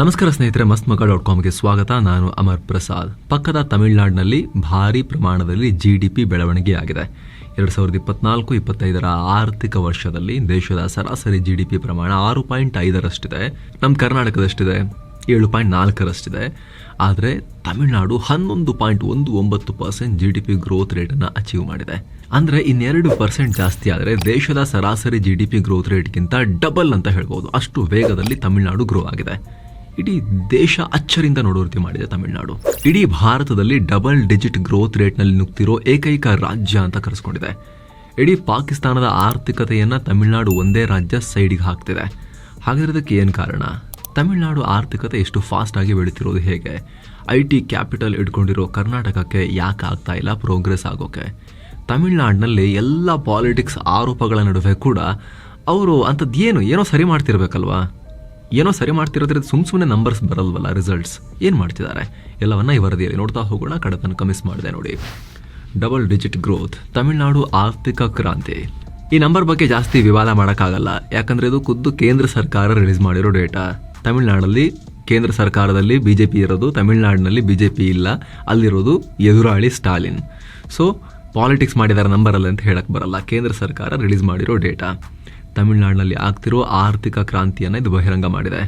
ನಮಸ್ಕಾರ ಸ್ನೇಹಿತರೆ ಮಸ್ತ್ ಮಗ ಡಾಟ್ ಕಾಮ್ಗೆ ಸ್ವಾಗತ. ನಾನು ಅಮರ್ ಪ್ರಸಾದ್. ಪಕ್ಕದ ತಮಿಳುನಾಡಿನಲ್ಲಿ ಭಾರಿ ಪ್ರಮಾಣದಲ್ಲಿ ಜಿ ಡಿ ಪಿ ಬೆಳವಣಿಗೆ ಆಗಿದೆ ಎರಡು ಸಾವಿರದ ಇಪ್ಪತ್ನಾಲ್ಕು, ಇಪ್ಪತ್ತೈದರ ಆರ್ಥಿಕ ವರ್ಷದಲ್ಲಿ ದೇಶದ ಸರಾಸರಿ ಜಿ ಡಿ ಪಿ ಪ್ರಮಾಣ ಆರು ಪಾಯಿಂಟ್ ಐದರಷ್ಟಿದೆ. ನಮ್ಮ ಕರ್ನಾಟಕದಷ್ಟಿದೆ, ಏಳು ಪಾಯಿಂಟ್ ನಾಲ್ಕರಷ್ಟಿದೆ. ಆದರೆ ತಮಿಳುನಾಡು ಹನ್ನೊಂದು ಪಾಯಿಂಟ್ ಒಂದು ಒಂಬತ್ತು percent G D P growth ರೇಟನ್ನು achieve ಮಾಡಿದೆ. ಅಂದರೆ ಇನ್ನೆರಡು ಪರ್ಸೆಂಟ್ ಜಾಸ್ತಿ ಆದರೆ ದೇಶದ ಸರಾಸರಿ ಜಿ ಡಿ ಪಿ ಗ್ರೋತ್ ರೇಟ್ಗಿಂತ ಡಬಲ್ ಅಂತ ಹೇಳ್ಬೋದು. ಅಷ್ಟು ವೇಗದಲ್ಲಿ ತಮಿಳುನಾಡು ಗ್ರೋ ಆಗಿದೆ. ಇಡೀ ದೇಶ ಅಚ್ಚರಿಂದ ರೀತಿ ಮಾಡಿದೆ ತಮಿಳುನಾಡು. ಇಡೀ ಭಾರತದಲ್ಲಿ ಡಬಲ್ ಡಿಜಿಟ್ ಗ್ರೋತ್ ರೇಟ್ನಲ್ಲಿ ನುಗ್ತಿರೋ ಏಕೈಕ ರಾಜ್ಯ ಅಂತ ಕರೆಸ್ಕೊಂಡಿದೆ. ಇಡೀ ಪಾಕಿಸ್ತಾನದ ಆರ್ಥಿಕತೆಯನ್ನ ತಮಿಳುನಾಡು ಒಂದೇ ರಾಜ್ಯ ಸೈಡಿಗೆ ಹಾಕ್ತಿದೆ. ಹಾಗಾದ್ರೆ ಇದಕ್ಕೆ ಏನು ಕಾರಣ? ತಮಿಳುನಾಡು ಆರ್ಥಿಕತೆ ಎಷ್ಟು ಫಾಸ್ಟ್ ಆಗಿ ಬೆಳೀತಿರೋದು ಹೇಗೆ? ಐ ಟಿ ಕ್ಯಾಪಿಟಲ್ ಇಟ್ಕೊಂಡಿರೋ ಕರ್ನಾಟಕಕ್ಕೆ ಯಾಕೆ ಆಗ್ತಾ ಇಲ್ಲ ಪ್ರೋಗ್ರೆಸ್ ಆಗೋಕೆ? ತಮಿಳುನಾಡಿನಲ್ಲಿ ಎಲ್ಲ ಪಾಲಿಟಿಕ್ಸ್ ಆರೋಪಗಳ ನಡುವೆ ಕೂಡ ಅವರು ಅಂಥದ್ದು ಏನು, ಏನೋ ಸರಿ ಮಾಡ್ತಿರ್ಬೇಕಲ್ವಾ? ಏನೋ ಸರಿ ಮಾಡ್ತಿರೋದ್ರಿಂದ ಸುಮ್ ಸುಮ್ಮನೆ ನಂಬರ್ಸ್ ಬರಲ್ವಲ್ಲ ರಿಸಲ್ಟ್ಸ್ ಏನು ಮಾಡ್ತಿದ್ದಾರೆ? ಎಲ್ಲವನ್ನ ಈ ವರದಿಯಲ್ಲಿ ನೋಡ್ತಾ ಹೋಗೋಣ. ಕಡತನ ಕಮಿಸ್ ಮಿಸ್ ಮಾಡಿದೆ ನೋಡಿ. ಡಬಲ್ ಡಿಜಿಟ್ ಗ್ರೋತ್ ತಮಿಳುನಾಡು ಆರ್ಥಿಕ ಕ್ರಾಂತಿ. ಈ ನಂಬರ್ ಬಗ್ಗೆ ಜಾಸ್ತಿ ವಿವಾದ ಮಾಡೋಕ್ಕಾಗಲ್ಲ. ಯಾಕಂದ್ರೆ ಇದು ಖುದ್ದು ಕೇಂದ್ರ ಸರ್ಕಾರ ರಿಲೀಸ್ ಮಾಡಿರೋ ಡೇಟಾ ತಮಿಳುನಾಡಲ್ಲಿ ಕೇಂದ್ರ ಸರ್ಕಾರದಲ್ಲಿ ಬಿ ಜೆ ಪಿ ಇರೋದು, ತಮಿಳುನಾಡಿನಲ್ಲಿ ಪಿ ಇಲ್ಲ. ಅಲ್ಲಿರೋದು ಎದುರಾಳಿ ಸ್ಟಾಲಿನ್. ಸೊ ಪಾಲಿಟಿಕ್ಸ್ ಮಾಡಿದಾರೆ ನಂಬರಲ್ಲಿ ಅಂತ ಹೇಳಕ್ಕೆ ಬರಲ್ಲ. ಕೇಂದ್ರ ಸರ್ಕಾರ ರಿಲೀಸ್ ಮಾಡಿರೋ ಡೇಟಾ ತಮಿಳುನಾಡಿನಲ್ಲಿ ಆಗ್ತಿರೋ ಆರ್ಥಿಕ ಕ್ರಾಂತಿಯನ್ನು ಇದು ಬಹಿರಂಗ ಮಾಡಿದೆ.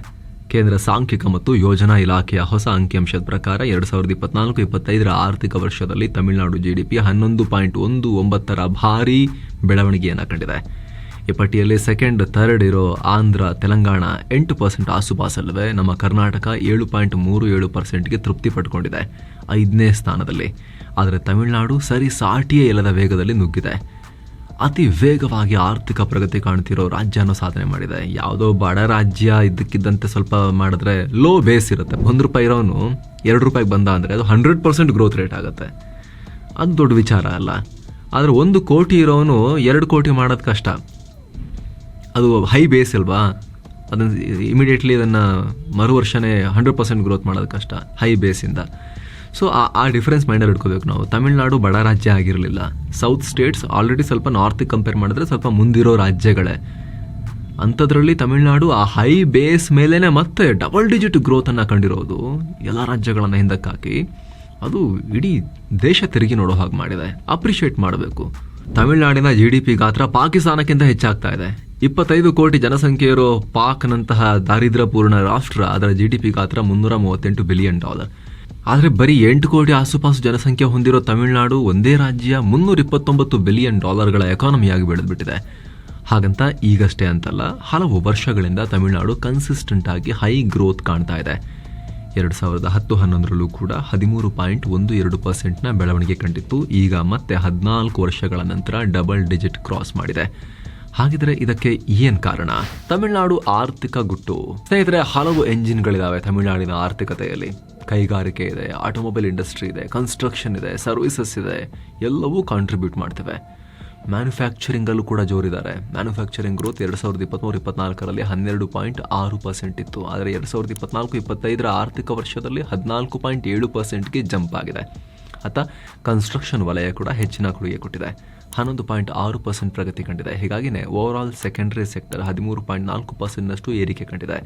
ಕೇಂದ್ರ ಸಾಂಖ್ಯಿಕ ಮತ್ತು ಯೋಜನಾ ಇಲಾಖೆಯ ಹೊಸ ಅಂಕಿಅಂಶದ ಪ್ರಕಾರ ಎರಡು ಸಾವಿರದ ಇಪ್ಪತ್ನಾಲ್ಕು ಇಪ್ಪತ್ತೈದರ ಆರ್ಥಿಕ ವರ್ಷದಲ್ಲಿ ತಮಿಳುನಾಡು ಜಿಡಿಪಿ ಹನ್ನೊಂದು ಪಾಯಿಂಟ್ ಒಂದು ಒಂಬತ್ತರ ಭಾರೀ ಬೆಳವಣಿಗೆಯನ್ನು ಕಂಡಿದೆ. ಈ ಪಟ್ಟಿಯಲ್ಲಿ ಸೆಕೆಂಡ್ ಥರ್ಡ್ ಇರೋ ಆಂಧ್ರ, ತೆಲಂಗಾಣ ಎಂಟು ಪರ್ಸೆಂಟ್ ಆಸುಪಾಸಲ್ಲದೆ. ನಮ್ಮ ಕರ್ನಾಟಕ ಏಳು ಪಾಯಿಂಟ್ ಮೂರು ಏಳು ಪರ್ಸೆಂಟ್ಗೆ ತೃಪ್ತಿ ಪಡ್ಕೊಂಡಿದೆ ಐದನೇ ಸ್ಥಾನದಲ್ಲಿ. ಆದರೆ ತಮಿಳುನಾಡು ಸರಿ ಸಾಟಿಯೇ ಇಲ್ಲದ ವೇಗದಲ್ಲಿ ನುಗ್ಗಿದೆ. ಅತಿ ವೇಗವಾಗಿ ಆರ್ಥಿಕ ಪ್ರಗತಿ ಕಾಣ್ತಿರೋ ರಾಜ್ಯನೂ ಸಾಧನೆ ಮಾಡಿದೆ. ಯಾವುದೋ ಬಡ ರಾಜ್ಯ ಇದ್ದಕ್ಕಿದ್ದಂತೆ ಸ್ವಲ್ಪ ಮಾಡಿದ್ರೆ ಲೋ ಬೇಸ್ ಇರುತ್ತೆ. ಒಂದು ರೂಪಾಯಿ ಇರೋನು ಎರಡು ರೂಪಾಯಿಗೆ ಬಂದ ಅಂದರೆ ಅದು ಹಂಡ್ರೆಡ್ ಪರ್ಸೆಂಟ್ ಗ್ರೋತ್ ರೇಟ್ ಆಗುತ್ತೆ. ಅದು ದೊಡ್ಡ ವಿಚಾರ ಅಲ್ಲ. ಆದರೆ ಒಂದು ಕೋಟಿ ಇರೋನು ಎರಡು ಕೋಟಿ ಮಾಡೋದು ಕಷ್ಟ. ಅದು ಹೈ ಬೇಸ್ ಅಲ್ವಾ? ಅದನ್ನು ಇಮಿಡಿಯೇಟ್ಲಿ ಅದನ್ನು ಮರು ವರ್ಷನೇ ಹಂಡ್ರೆಡ್ ಪರ್ಸೆಂಟ್ ಗ್ರೋತ್ ಮಾಡೋದು ಕಷ್ಟ ಹೈ ಬೇಸಿಂದ ಸೊ ಆ ಆ ಡಿಫ್ರೆನ್ಸ್ ಮೈಂಡಲ್ಲಿ ಇಟ್ಕೋಬೇಕು ನಾವು. ತಮಿಳ್ನಾಡು ಬಡ ರಾಜ್ಯ ಆಗಿರಲಿಲ್ಲ. ಸೌತ್ ಸ್ಟೇಟ್ಸ್ ಆಲ್ರೆಡಿ ಸ್ವಲ್ಪ ನಾರ್ತಿಗೆ ಕಂಪೇರ್ ಮಾಡಿದ್ರೆ ಸ್ವಲ್ಪ ಮುಂದಿರೋ ರಾಜ್ಯಗಳೇ. ಅಂಥದ್ರಲ್ಲಿ ತಮಿಳ್ನಾಡು ಆ ಹೈ ಬೇಸ್ ಮೇಲೇ ಮತ್ತೆ ಡಬಲ್ ಡಿಜಿಟ್ ಗ್ರೋತನ್ನು ಕಂಡಿರೋದು. ಎಲ್ಲ ರಾಜ್ಯಗಳನ್ನು ಹಿಂದಕ್ಕಾಕಿ. ಅದು ಇಡೀ ದೇಶ ತಿರುಗಿ ನೋಡೋ ಹಾಗೆ ಮಾಡಿದೆ. ಅಪ್ರಿಷಿಯೇಟ್ ಮಾಡಬೇಕು. ತಮಿಳುನಾಡಿನ ಜಿ ಡಿ ಪಿ ಗಾತ್ರ ಪಾಕಿಸ್ತಾನಕ್ಕಿಂತ ಹೆಚ್ಚಾಗ್ತಾ ಇದೆ. ಇಪ್ಪತ್ತೈದು ಕೋಟಿ ಜನಸಂಖ್ಯೆ ಇರೋ ಪಾಕ್ನಂತಹ ದಾರಿದ್ರ್ಯಪೂರ್ಣ ರಾಷ್ಟ್ರ, ಅದರ ಜಿ ಡಿ ಪಿ ಗಾತ್ರ ಮುನ್ನೂರ ಮೂವತ್ತೆಂಟು ಬಿಲಿಯನ್ ಡಾಲರ್ ಆದರೆ ಬರೀ ಎಂಟು ಕೋಟಿ ಆಸುಪಾಸು ಜನಸಂಖ್ಯೆ ಹೊಂದಿರೋ ತಮಿಳುನಾಡು ಒಂದೇ ರಾಜ್ಯ ಮುನ್ನೂರ ಇಪ್ಪತ್ತೊಂಬತ್ತು ಬಿಲಿಯನ್ ಡಾಲರ್ಗಳ ಎಕಾನಮಿಯಾಗಿ ಬೆಳೆದ್ಬಿಟ್ಟಿದೆ. ಹಾಗಂತ ಈಗಷ್ಟೇ ಅಂತಲ್ಲ, ಹಲವು ವರ್ಷಗಳಿಂದ ತಮಿಳುನಾಡು ಕನ್ಸಿಸ್ಟೆಂಟ್ ಆಗಿ ಹೈ ಗ್ರೋತ್ ಕಾಣ್ತಾ ಇದೆ. ಎರಡು ಸಾವಿರದ ಹತ್ತು ಹನ್ನೊಂದರಲ್ಲೂ ಕೂಡ ಹದಿಮೂರು ಪಾಯಿಂಟ್ ಒಂದು ಎರಡು ಪರ್ಸೆಂಟ್ನ ಬೆಳವಣಿಗೆ ಕಂಡಿತ್ತು. ಈಗ ಮತ್ತೆ ಹದಿನಾಲ್ಕು ವರ್ಷಗಳ ನಂತರ ಡಬಲ್ ಡಿಜಿಟ್ ಕ್ರಾಸ್ ಮಾಡಿದೆ. ಹಾಗಿದ್ರೆ ಇದಕ್ಕೆ ಏನು ಕಾರಣ? ತಮಿಳುನಾಡು ಆರ್ಥಿಕ ಗುಟ್ಟು. ಸ್ನೇಹಿತರೆ, ಹಲವು ಎಂಜಿನ್ಗಳಿದಾವೆ ತಮಿಳುನಾಡಿನ ಆರ್ಥಿಕತೆಯಲ್ಲಿ. ಕೈಗಾರಿಕೆ ಇದೆ ಆಟೋಮೊಬೈಲ್ ಇಂಡಸ್ಟ್ರಿ ಇದೆ ಕನ್ಸ್ಟ್ರಕ್ಷನ್ ಇದೆ ಸರ್ವಿಸಸ್ ಇದೆ, ಎಲ್ಲವೂ ಕಾಂಟ್ರಿಬ್ಯೂಟ್ ಮಾಡ್ತವೆ. ಮ್ಯಾನುಫ್ಯಾಕ್ಚರಿಂಗಲ್ಲೂ ಕೂಡ ಜೋರಿದ್ದಾರೆ. ಮ್ಯಾನುಫ್ಯಾಕ್ಚರಿಂಗ್ ಗ್ರೋತ್ ಎರಡು ಸಾವಿರದ ಇಪ್ಪತ್ತ್ಮೂರು ಇಪ್ಪತ್ತ್ನಾಲ್ಕರಲ್ಲಿ ಹನ್ನೆರಡು ಪಾಯಿಂಟ್ ಆರು ಪರ್ಸೆಂಟ್ ಇತ್ತು. ಆದರೆ ಎರಡು ಸಾವಿರದ ಇಪ್ಪತ್ನಾಲ್ಕು, ಇಪ್ಪತ್ತೈದರ ಆರ್ಥಿಕ ವರ್ಷದಲ್ಲಿ ಹದಿನಾಲ್ಕು ಪಾಯಿಂಟ್ ಏಳು ಪರ್ಸೆಂಟ್ಗೆ ಜಂಪ್ ಆಗಿದೆ. ಅತ್ತ ಕನ್ಸ್ಟ್ರಕ್ಷನ್ ವಲಯ ಕೂಡ ಹೆಚ್ಚಿನ ಕೊಡುಗೆ ಕೊಟ್ಟಿದೆ. ಹನ್ನೊಂದು ಪಾಯಿಂಟ್ ಆರು ಪರ್ಸೆಂಟ್ ಪ್ರಗತಿ ಕಂಡಿದೆ. ಹೀಗಾಗಿನೇ ಓವರ್ ಆಲ್ ಸೆಕೆಂಡರಿ ಸೆಕ್ಟರ್ ಹದಿಮೂರು ಪಾಯಿಂಟ್ ನಾಲ್ಕು ಪರ್ಸೆಂಟ್ನಷ್ಟು ಏರಿಕೆ ಕಂಡಿದೆ.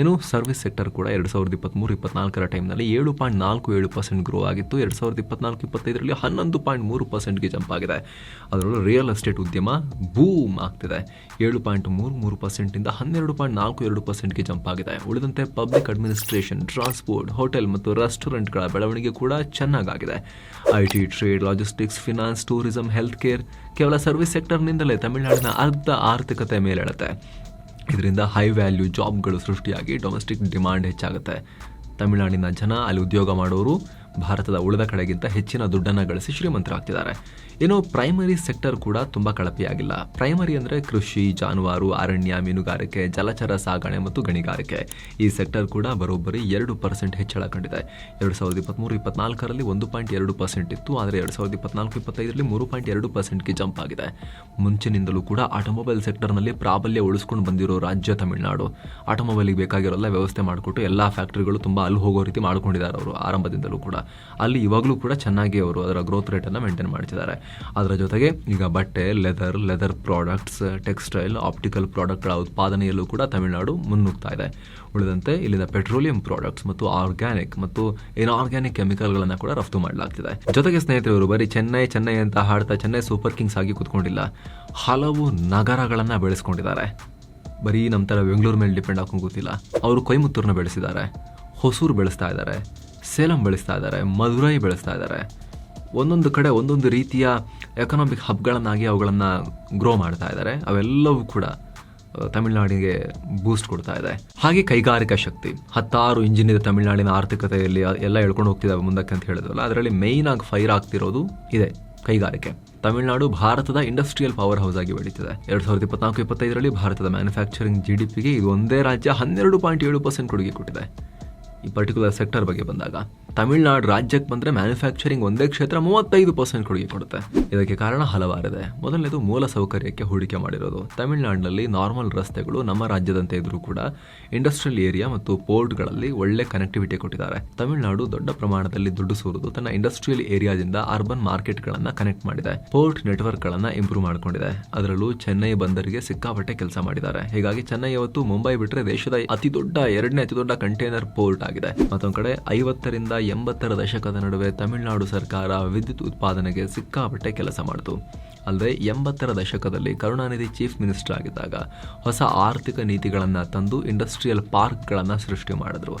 ಇನ್ನು ಸರ್ವಿಸ್ ಸೆಕ್ಟರ್ ಕೂಡ ಎರಡು ಸಾವಿರದ ಇಪ್ಪತ್ತ್ಮೂರು ಇಪ್ಪತ್ನಾಲ್ಕರ ಟೈಮ್ನಲ್ಲಿ ಏಳು ಪಾಯಿಂಟ್ ನಾಲ್ಕು ಏಳು ಪರ್ಸೆಂಟ್ ಗ್ರೋ ಆಗಿತ್ತು. ಎರಡು ಸಾವಿರದ ಇಪ್ಪತ್ನಾಲ್ಕು, ಇಪ್ಪತ್ತೈದರಲ್ಲಿ ಹನ್ನೊಂದು ಪಾಯಿಂಟ್ ಮೂರು ಪರ್ಸೆಂಟ್ಗೆ ಜಂಪ್ ಆಗಿದೆ. ಅದರಲ್ಲೂ ರಿಯಲ್ ಎಸ್ಟೇಟ್ ಉದ್ಯಮ ಬೂಮ್ ಆಗ್ತಿದೆ. ಏಳು ಪಾಯಿಂಟ್ ಮೂರು ಮೂರು ಪರ್ಸೆಂಟಿಂದ ಹನ್ನೆರಡು ಪಾಯಿಂಟ್ ನಾಲ್ಕು ಎರಡು ಪರ್ಸೆಂಟ್ಗೆ ಜಂಪ್ ಆಗಿದೆ. ಉಳಿದಂತೆ ಪಬ್ಲಿಕ್ ಅಡ್ಮಿನಿಸ್ಟ್ರೇಷನ್ ಟ್ರಾನ್ಸ್ಪೋರ್ಟ್ ಹೋಟೆಲ್ ಮತ್ತು ರೆಸ್ಟೋರೆಂಟ್ಗಳ ಬೆಳವಣಿಗೆ ಕೂಡ ಚೆನ್ನಾಗಾಗಿದೆ. I T trade logistics finance tourism health care ಕೇವಲ ಸರ್ವಿಸ್ ಸೆಕ್ಟರ್ನಿಂದಲೇ ತಮಿಳುನಾಡಿನ ಅರ್ಧ ಆರ್ಥಿಕತೆ ಮೇಲೇಳುತ್ತೆ. ಇದರಿಂದ ಹೈ ವ್ಯಾಲ್ಯೂ ಜಾಬ್ಗಳು ಸೃಷ್ಟಿಯಾಗಿ ಡೊಮೆಸ್ಟಿಕ್ ಡಿಮಾಂಡ್ ಹೆಚ್ಚಾಗುತ್ತೆ. ತಮಿಳುನಾಡಿನ ಜನ ಅಲ್ಲಿ ಉದ್ಯೋಗ ಮಾಡೋರು ಭಾರತದ ಉಳಿದ ಕಡೆಗಿಂತ ಹೆಚ್ಚಿನ ದುಡ್ಡನ್ನು ಗಳಿಸಿ ಶ್ರೀಮಂತರಾಗ್ತಿದ್ದಾರೆ. ಇನ್ನು ಪ್ರೈಮರಿ ಸೆಕ್ಟರ್ ಕೂಡ ತುಂಬ ಕಳಪೆಯಾಗಿಲ್ಲ. ಪ್ರೈಮರಿ ಅಂದರೆ ಕೃಷಿ, ಜಾನುವಾರು, ಅರಣ್ಯ, ಮೀನುಗಾರಿಕೆ, ಜಲಚರ ಸಾಗಣೆ ಮತ್ತು ಗಣಿಗಾರಿಕೆ. ಈ ಸೆಕ್ಟರ್ ಕೂಡ ಬರೋಬ್ಬರಿ ಎರಡು ಪರ್ಸೆಂಟ್ ಹೆಚ್ಚಳ ಕಂಡಿದೆ ಎರಡು ಸಾವಿರದ ಇಪ್ಪತ್ತ್ಮೂರು ಇಪ್ಪತ್ನಾಲ್ಕರಲ್ಲಿ ಒಂದು ಪಾಯಿಂಟ್ ಎರಡು ಪರ್ಸೆಂಟ್ ಇತ್ತು, ಆದರೆ ಎರಡು ಸಾವಿರದ ಇಪ್ಪತ್ನಾಲ್ಕು, ಇಪ್ಪತ್ತೈದರಲ್ಲಿ ಮೂರು ಪಾಯಿಂಟ್ ಎರಡು ಪರ್ಸೆಂಟ್ಗೆ ಜಂಪ್ ಆಗಿದೆ. ಮುಂಚಿನಿಂದಲೂ ಕೂಡ ಆಟೋಮೊಬೈಲ್ ಸೆಕ್ಟರ್ನಲ್ಲಿ ಪ್ರಾಬಲ್ಯ ಉಳಿಸ್ಕೊಂಡು ಬಂದಿರೋ ರಾಜ್ಯ ತಮಿಳುನಾಡು. ಆಟೋಮೊಬೈಲಿಗೆ ಬೇಕಾಗಿರೋಲ್ಲ ವ್ಯವಸ್ಥೆ ಮಾಡಿಕೊಟ್ಟು ಎಲ್ಲ ಫ್ಯಾಕ್ಟ್ರಿಗಳು ತುಂಬ ಅಲ್ಲಿ ಹೋಗೋ ರೀತಿ ಮಾಡ್ಕೊಂಡಿದ್ದಾರೆ ಅವರು. ಆರಂಭದಿಂದಲೂ ಕೂಡ. ಅಲ್ಲಿ ಇವಾಗಲೂ ಕೂಡ ಚೆನ್ನಾಗಿ ಅವರು ಅದರ ಗ್ರೋತ್ ರೇಟನ್ನು ಮೇಂಟೈನ್ ಮಾಡ್ತಿದ್ದಾರೆ. ಅದರ ಜೊತೆಗೆ ಈಗ ಬಟ್ಟೆ leather leather products textile optical ಪ್ರಾಡಕ್ಟ್ಗಳ ಉತ್ಪಾದನೆಯಲ್ಲೂ ಕೂಡ ತಮಿಳುನಾಡು ಮುನ್ನುಗ್ತಾ ಇದೆ. ಉಳಿದಂತೆ ಇಲ್ಲಿನ ಪೆಟ್ರೋಲಿಯಂ ಪ್ರಾಡಕ್ಟ್ಸ್ ಮತ್ತು ಆರ್ಗ್ಯಾನಿಕ್ ಮತ್ತು ಇನ್ಆರ್ಗ್ಯಾನಿಕ್ ಕೆಮಿಕಲ್ಗಳನ್ನು ಕೂಡ ರಫ್ತು ಮಾಡಲಾಗ್ತಿದೆ. ಜೊತೆಗೆ ಸ್ನೇಹಿತರು ಬರೀ ಚೆನ್ನೈ ಚೆನ್ನೈ ಅಂತ ಹಾಡ್ತಾ ಚೆನ್ನೈ ಸೂಪರ್ ಕಿಂಗ್ಸ್ ಆಗಿ ಕೂತ್ಕೊಂಡಿಲ್ಲ. ಹಲವು ನಗರಗಳನ್ನು ಬೆಳೆಸ್ಕೊಂಡಿದ್ದಾರೆ. ಬರೀ ನಮ್ಮ ಥರ ಬೆಂಗಳೂರು ಮೇಲೆ ಡಿಪೆಂಡ್ ಹಾಕೊಂಡು ಗೊತ್ತಿಲ್ಲ. ಅವರು ಕೊಯಮತ್ತೂರನ್ನ ಬೆಳೆಸಿದ್ದಾರೆ. ಹೊಸೂರು ಬೆಳೆಸ್ತಾ ಇದ್ದಾರೆ. ಸೇಲಂ ಬೆಳೆಸ್ತಾ ಇದ್ದಾರೆ ಮಧುರೈ ಬೆಳೆಸ್ತಾ ಇದ್ದಾರೆ. ಒಂದೊಂದು ಕಡೆ ಒಂದೊಂದು ರೀತಿಯ ಎಕನಾಮಿಕ್ ಹಬ್ಗಳನ್ನಾಗಿ ಅವುಗಳನ್ನು ಗ್ರೋ ಮಾಡ್ತಾ ಇದ್ದಾರೆ. ಅವೆಲ್ಲವೂ ಕೂಡ ತಮಿಳುನಾಡಿಗೆ ಬೂಸ್ಟ್ ಕೊಡ್ತಾ ಇದೆ. ಹಾಗೆ ಕೈಗಾರಿಕಾ ಶಕ್ತಿ, ಹತ್ತಾರು ಇಂಜಿನ್ ಇದೆ ತಮಿಳುನಾಡಿನ ಆರ್ಥಿಕತೆಯಲ್ಲಿ ಎಲ್ಲ ಹೇಳ್ಕೊಂಡು ಹೋಗ್ತಿದ್ದಾವೆ ಮುಂದಕ್ಕೆ ಅಂತ ಹೇಳಿದ್ವಲ್ಲ, ಅದರಲ್ಲಿ ಮೇಯ್ನ್ ಆಗಿ ಫೈರ್ ಆಗ್ತಿರೋದು ಇದೆ, ಕೈಗಾರಿಕೆ. ತಮಿಳುನಾಡು ಭಾರತದ ಇಂಡಸ್ಟ್ರಿಯಲ್ ಪವರ್ ಹೌಸ್ ಆಗಿ ಬೆಳೀತಿದೆ. ಎರಡ್ ಸಾವಿರದ ಇಪ್ಪತ್ನಾಲ್ಕು, ಇಪ್ಪತ್ತೈದರಲ್ಲಿ ಭಾರತದ ಮ್ಯಾನುಫ್ಯಾಕ್ಚರಿಂಗ್ ಜಿ ಡಿ ಪಿಗೆ ಇದು ಒಂದೇ ರಾಜ್ಯ ಹನ್ನೆರಡು ಪಾಯಿಂಟ್ ಏಳು ಪರ್ಸೆಂಟ್ ಕೊಡುಗೆ ಕೊಟ್ಟಿದೆ. ಈ ಪರ್ಟಿಕ್ಯುಲರ್ ಸೆಕ್ಟರ್ ಬಗ್ಗೆ ಬಂದಾಗ, ತಮಿಳುನಾಡು ರಾಜ್ಯಕ್ಕೆ ಬಂದರೆ ಮ್ಯಾನುಫ್ಯಾಕ್ಚರಿಂಗ್ ಒಂದೇ ಕ್ಷೇತ್ರ ಮೂವತ್ತೈದು ಪರ್ಸೆಂಟ್ ಕೊಡುಗೆ ಕೊಡುತ್ತೆ. ಇದಕ್ಕೆ ಕಾರಣ ಹಲವಾರಿದೆ. ಮೊದಲನೇದು ಮೂಲ ಸೌಕರ್ಯಕ್ಕೆ ಹೂಡಿಕೆ ಮಾಡಿರೋದು. ತಮಿಳುನಾಡಿನಲ್ಲಿ ನಾರ್ಮಲ್ ರಸ್ತೆಗಳು ನಮ್ಮ ರಾಜ್ಯದಂತೆ ಇದ್ರೂ ಕೂಡ ಇಂಡಸ್ಟ್ರಿಯಲ್ ಏರಿಯಾ ಮತ್ತು ಪೋರ್ಟ್ಗಳಲ್ಲಿ ಒಳ್ಳೆ ಕನೆಕ್ಟಿವಿಟಿ ಕೊಟ್ಟಿದ್ದಾರೆ. ತಮಿಳುನಾಡು ದೊಡ್ಡ ಪ್ರಮಾಣದಲ್ಲಿ ದುಡ್ಡು ಸೂರುದು ತನ್ನ ಇಂಡಸ್ಟ್ರಿಯಲ್ ಏರಿಯಾದಿಂದ ಅರ್ಬನ್ ಮಾರ್ಕೆಟ್ಗಳನ್ನು ಕನೆಕ್ಟ್ ಮಾಡಿದೆ. ಪೋರ್ಟ್ ನೆಟ್ವರ್ಕ್ಗಳನ್ನು ಇಂಪ್ರೂವ್ ಮಾಡಿಕೊಂಡಿದೆ. ಅದರಲ್ಲೂ ಚೆನ್ನೈ ಬಂದರಿಗೆ ಸಿಕ್ಕಾಪಟ್ಟೆ ಕೆಲಸ ಮಾಡಿದ್ದಾರೆ. ಹೀಗಾಗಿ ಚೆನ್ನೈ ಇವತ್ತು ಮುಂಬೈ ಬಿಟ್ಟರೆ ದೇಶದ ಅತಿ ದೊಡ್ಡ ಎರಡನೇ ಅತಿ ದೊಡ್ಡ ಕಂಟೈನರ್ ಪೋರ್ಟ್ ಆಗಿದೆ. ಮತ್ತೊಂದು ಕಡೆ, ಐವತ್ತರಿಂದ ಎಂಬತ್ತರ ದಶಕದ ನಡುವೆ ತಮಿಳುನಾಡು ಸರ್ಕಾರ ವಿದ್ಯುತ್ ಉತ್ಪಾದನೆಗೆ ಸಿಕ್ಕಾಪಟ್ಟೆ ಕೆಲಸ ಮಾಡಿತು. ಅಲ್ಲದೆ ಎಂಬತ್ತರ ದಶಕದಲ್ಲಿ ಕರುಣಾನಿಧಿ ಚೀಫ್ ಮಿನಿಸ್ಟರ್ ಆಗಿದ್ದಾಗ ಹೊಸ ಆರ್ಥಿಕ ನೀತಿಗಳನ್ನು ತಂದು ಇಂಡಸ್ಟ್ರಿಯಲ್ ಪಾರ್ಕ್ಗಳನ್ನು ಸೃಷ್ಟಿ ಮಾಡಿದ್ರು.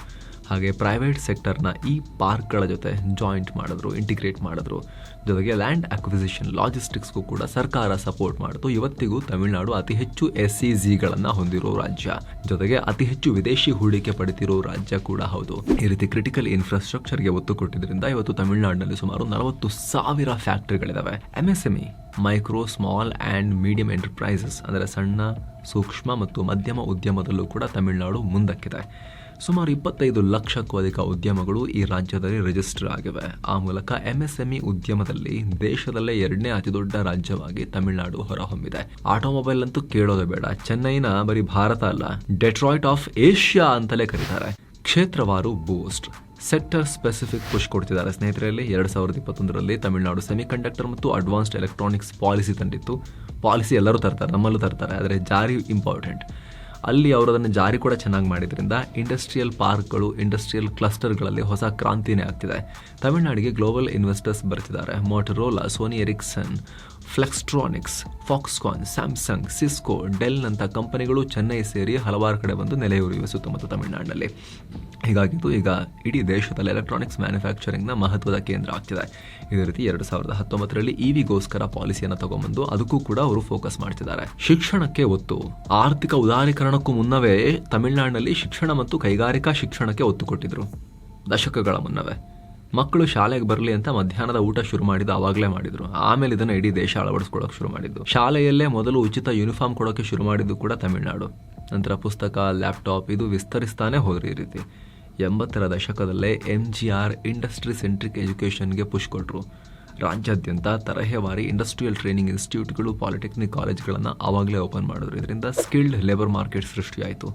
ಹಾಗೆ ಪ್ರೈವೇಟ್ ಸೆಕ್ಟರ್ನ ಈ ಪಾರ್ಕ್ಗಳ ಜೊತೆ ಜಾಯಿಂಟ್ ಮಾಡಿದ್ರು ಇಂಟಿಗ್ರೇಟ್ ಮಾಡಿದ್ರು. ಜೊತೆಗೆ ಲ್ಯಾಂಡ್ ಅಕ್ವಿಸಿಷನ್ ಲಾಜಿಸ್ಟಿಕ್ಸ್ಗೂ ಕೂಡ ಸರ್ಕಾರ ಸಪೋರ್ಟ್ ಮಾಡಿತು. ಇವತ್ತಿಗೂ ತಮಿಳುನಾಡು ಅತಿ ಹೆಚ್ಚು ಎಸ್ ಸಿ ಜಿಗಳನ್ನು ಹೊಂದಿರೋ ರಾಜ್ಯ. ಜೊತೆಗೆ ಅತಿ ಹೆಚ್ಚು ವಿದೇಶಿ ಹೂಡಿಕೆ ಪಡೆದಿರೋ ರಾಜ್ಯ ಕೂಡ ಹೌದು. ಈ ರೀತಿ ಕ್ರಿಟಿಕಲ್ ಇನ್ಫ್ರಾಸ್ಟ್ರಕ್ಚರ್ಗೆ ಒತ್ತು ಕೊಟ್ಟಿದ್ರಿಂದ ಇವತ್ತು ತಮಿಳುನಾಡಿನಲ್ಲಿ ಸುಮಾರು ನಲವತ್ತು ಸಾವಿರ ಫ್ಯಾಕ್ಟರಿಗಳಿದಾವೆ. MSME micro small and medium enterprises ಅಂದರೆ ಸಣ್ಣ, ಸೂಕ್ಷ್ಮ ಮತ್ತು ಮಧ್ಯಮ ಉದ್ಯಮದಲ್ಲೂ ಕೂಡ ತಮಿಳುನಾಡು ಮುಂದಕ್ಕಿದೆ. ಸುಮಾರು ಇಪ್ಪತ್ತೈದು ಲಕ್ಷಕ್ಕೂ ಅಧಿಕ ಉದ್ಯಮಗಳು ಈ ರಾಜ್ಯದಲ್ಲಿ ರಿಜಿಸ್ಟರ್ ಆಗಿವೆ. ಆ ಮೂಲಕ ಎಂಎಸ್ಎಂಇ ಉದ್ಯಮದಲ್ಲಿ ದೇಶದಲ್ಲೇ ಎರಡನೇ ಅತಿದೊಡ್ಡ ರಾಜ್ಯವಾಗಿ ತಮಿಳುನಾಡು ಹೊರಹೊಮ್ಮಿದೆ. ಆಟೋಮೊಬೈಲ್ ಅಂತೂ ಕೇಳೋದೇ ಬೇಡ. ಚೆನ್ನೈನ ಬರೀ ಭಾರತ ಅಲ್ಲ ಡೆಟ್ರಾಯ್ಟ್ ಆಫ್ ಏಷ್ಯಾ ಅಂತಲೇ ಕರೀತಾರೆ. ಕ್ಷೇತ್ರವಾರು ಬೂಸ್ಟ್ ಸೆಕ್ಟರ್ ಸ್ಪೆಸಿಫಿಕ್ ಪುಷ್ ಕೊಡ್ತಿದ್ದಾರೆ. ಸ್ನೇಹಿತರಲ್ಲಿ, ಎರಡು ಸಾವಿರದ ಇಪ್ಪತ್ತೊಂದರಲ್ಲಿ ತಮಿಳುನಾಡು ಸೆಮಿಕಂಡಕ್ಟರ್ ಮತ್ತು ಅಡ್ವಾನ್ಸ್ಡ್ ಎಲೆಕ್ಟ್ರಾನಿಕ್ಸ್ ಪಾಲಿಸಿ ತಂದಿತ್ತು. ಪಾಲಿಸಿ ಎಲ್ಲರೂ ತರ್ತಾರೆ, ನಮ್ಮಲ್ಲೂ ತರ್ತಾರೆ, ಆದರೆ ಜಾರಿ ಇಂಪಾರ್ಟೆಂಟ್ ಅಲ್ಲಿ ಅವರು ಅದನ್ನು ಜಾರಿ ಕೂಡ ಚೆನ್ನಾಗಿ ಮಾಡಿದ್ರಿಂದ ಇಂಡಸ್ಟ್ರಿಯಲ್ ಪಾರ್ಕ್ಗಳು, ಇಂಡಸ್ಟ್ರಿಯಲ್ ಕ್ಲಸ್ಟರ್ಗಳಲ್ಲಿ ಹೊಸ ಕ್ರಾಂತಿನೇ ಆಗ್ತಿದೆ. ತಮಿಳುನಾಡಿಗೆ ಗ್ಲೋಬಲ್ ಇನ್ವೆಸ್ಟರ್ಸ್ ಬರ್ತಿದ್ದಾರೆ. Motorola Sony Ericsson Flextronics Foxconn Samsung Cisco ಡೆಲ್ನಂಥ ಕಂಪನಿಗಳು ಚೆನ್ನೈ ಸೇರಿ ಹಲವಾರು ಕಡೆ ಬಂದು ನೆಲೆಯೂರಿವೆ ಸುತ್ತಮುತ್ತ ತಮಿಳುನಾಡಿನಲ್ಲಿ ಹೀಗಾಗಿದ್ದು ಈಗ ಇಡೀ ದೇಶದಲ್ಲಿ ಎಲೆಕ್ಟ್ರಾನಿಕ್ಸ್ ಮ್ಯಾನುಫ್ಯಾಕ್ಚರಿಂಗ್ನ ಮಹತ್ವದ ಕೇಂದ್ರ ಆಗ್ತಿದೆ. ಇದೇ ರೀತಿ ಎರಡು ಸಾವಿರದ ಹತ್ತೊಂಬತ್ತರಲ್ಲಿ ಇವಿಗೋಸ್ಕರ ಪಾಲಿಸಿಯನ್ನು ತಗೊಂಬಂದು ಅದಕ್ಕೂ ಕೂಡ ಅವರು ಫೋಕಸ್ ಮಾಡ್ತಿದ್ದಾರೆ. ಶಿಕ್ಷಣಕ್ಕೆ ಒತ್ತು. ಆರ್ಥಿಕ ಉದಾರೀಕರಣಕ್ಕೂ ಮುನ್ನವೇ ತಮಿಳುನಾಡಿನಲ್ಲಿ ಶಿಕ್ಷಣ ಮತ್ತು ಕೈಗಾರಿಕಾ ಶಿಕ್ಷಣಕ್ಕೆ ಒತ್ತು ಕೊಟ್ಟಿದ್ರು. ದಶಕಗಳ ಮುನ್ನವೇ. ಮಕ್ಕಳು ಶಾಲೆಗೆ ಬರಲಿ ಅಂತ ಮಧ್ಯಾಹ್ನದ ಊಟ ಶುರು ಮಾಡಿದ್ದು ಅವಾಗಲೇ ಮಾಡಿದ್ರು. ಆಮೇಲೆ ಇದನ್ನು ಇಡೀ ದೇಶ ಅಳವಡಿಸ್ಕೊಳ್ಳೋಕೆ ಶುರು ಮಾಡಿದ್ದು. ಶಾಲೆಯಲ್ಲೇ ಮೊದಲು ಉಚಿತ ಯೂನಿಫಾರ್ಮ್ ಕೊಡೋಕೆ ಶುರು ಮಾಡಿದ್ದು ಕೂಡ ತಮಿಳುನಾಡು. ನಂತರ ಪುಸ್ತಕ ಲ್ಯಾಪ್ಟಾಪ್ ಇದು ವಿಸ್ತರಿಸ್ತಾನೆ ಹೋದ್ರಿ ಈ ರೀತಿ. ಎಂಬತ್ತರ ದಶಕದಲ್ಲೇ M G R industry centric ಎಜುಕೇಷನ್ಗೆ push ಕೊಟ್ಟರು ರಾಜ್ಯಾದ್ಯಂತ ತರಹೇವಾರಿ ಇಂಡಸ್ಟ್ರಿಯಲ್ ಟ್ರೈನಿಂಗ್ ಇನ್ಸ್ಟಿಟ್ಯೂಟ್ಗಳು ಪಾಲಿಟೆಕ್ನಿಕ್ ಕಾಲೇಜ್ಗಳನ್ನು ಆವಾಗಲೇ ಓಪನ್ ಮಾಡಿದ್ರು. ಇದರಿಂದ ಸ್ಕಿಲ್ಡ್ ಲೇಬರ್ ಮಾರ್ಕೆಟ್ ಸೃಷ್ಟಿಯಾಯಿತು.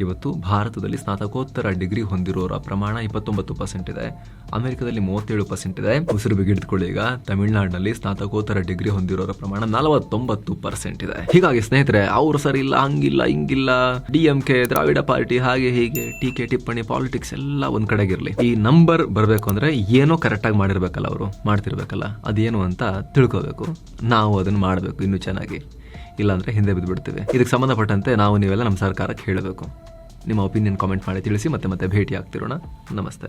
ಇವತ್ತು ಭಾರತದಲ್ಲಿ ಸ್ನಾತಕೋತ್ತರ ಡಿಗ್ರಿ ಹೊಂದಿರೋರ ಪ್ರಮಾಣ ಇಪ್ಪತ್ತೊಂಬತ್ತು ಪರ್ಸೆಂಟ್ ಇದೆ. ಅಮೆರಿಕದಲ್ಲಿ ಮೂವತ್ತೇಳು ಪರ್ಸೆಂಟ್ ಇದೆ. ಉಸಿರು ಬಿಗಿಡ್ಕೊಳ್ಳಿ ಈಗ. ತಮಿಳುನಾಡಿನಲ್ಲಿ ಸ್ನಾತಕೋತ್ತರ ಡಿಗ್ರಿ ಹೊಂದಿರೋರ ಪ್ರಮಾಣ ನಲವತ್ತೊಂಬತ್ತು ಪರ್ಸೆಂಟ್ ಇದೆ. ಹೀಗಾಗಿ ಸ್ನೇಹಿತರೆ, ಅವರು ಸರಿ ಇಲ್ಲ, ಹಂಗಿಲ್ಲ, ಹಿಂಗಿಲ್ಲ. D M K, Dravida party, ಹಾಗೆ ಹೀಗೆ ಟೀಕೆ ಟಿಪ್ಪಣಿ, ಪಾಲಿಟಿಕ್ಸ್ ಎಲ್ಲ ಒಂದ್ ಕಡೆಗಿರ್ಲಿ. ಈ ನಂಬರ್ ಬರಬೇಕು ಅಂದ್ರೆ ಏನೋ ಕರೆಕ್ಟಾಗಿ ಮಾಡಿರ್ಬೇಕಲ್ಲ ಅವರು. ಮಾಡ್ತಿರ್ಬೇಕಲ್ಲ. ಅದೇನು ಅಂತ ತಿಳ್ಕೋಬೇಕು. ನಾವು ಅದನ್ನ ಮಾಡಬೇಕು ಇನ್ನೂ ಚೆನ್ನಾಗಿ. ಇಲ್ಲಾಂದ್ರೆ ಹಿಂದೆ ಬಿದ್ದುಬಿಡ್ತೀವಿ ಇದಕ್ಕೆ ಸಂಬಂಧಪಟ್ಟಂತೆ ನಾವು ನೀವೆಲ್ಲ ನಮ್ಮ ಸರ್ಕಾರಕ್ಕೆ ಹೇಳಬೇಕು. ನಿಮ್ಮ ಒಪಿನಿಯನ್ ಕಾಮೆಂಟ್ ಮಾಡಿ ತಿಳಿಸಿ ಮತ್ತೆ ಮತ್ತೆ ಭೇಟಿ ಆಗ್ತಿರೋಣ ನಮಸ್ತೆ.